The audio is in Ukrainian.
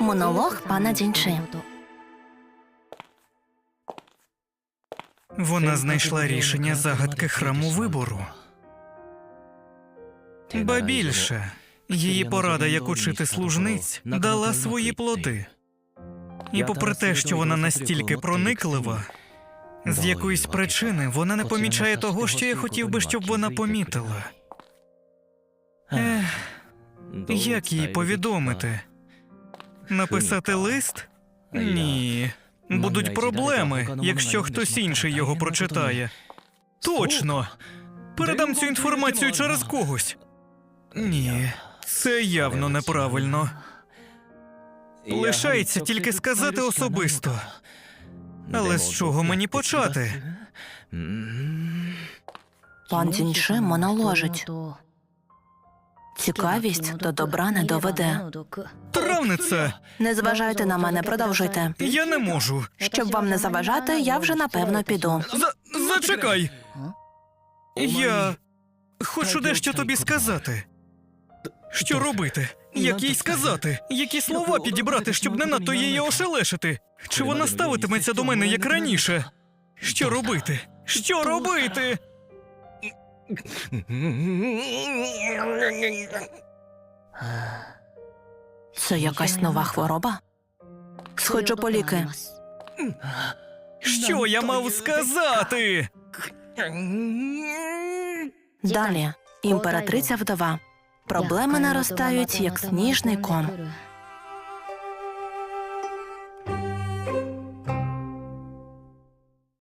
Монолог пана Дзінчи. Вона знайшла рішення загадки храму вибору. Ба більше, її порада, як учити служниць, дала свої плоди. І попри те, що вона настільки прониклива, з якоїсь причини вона не помічає того, що я хотів би, щоб вона помітила. Ех, як їй повідомити? Написати лист? Ні. Будуть проблеми, якщо хтось інший його прочитає. Точно. Передам цю інформацію через когось. Ні, це явно неправильно. Лишається тільки сказати особисто. Але з чого мені почати? Пан Дзінчи моноложить. Цікавість до добра не доведе. Травниця! Не зважайте на мене, продовжуйте. Я не можу. Щоб вам не заважати, я вже напевно піду. За... Зачекай! Я хочу дещо тобі сказати. Що робити? Як їй сказати? Які слова підібрати, щоб не надто її ошелешити? Чи вона ставитиметься до мене як раніше? Що робити? Що робити? Це якась нова хвороба? Сходжу по ліки. Що я мав сказати? Далі імператриця вдова. Проблеми наростають, як сніжний ком.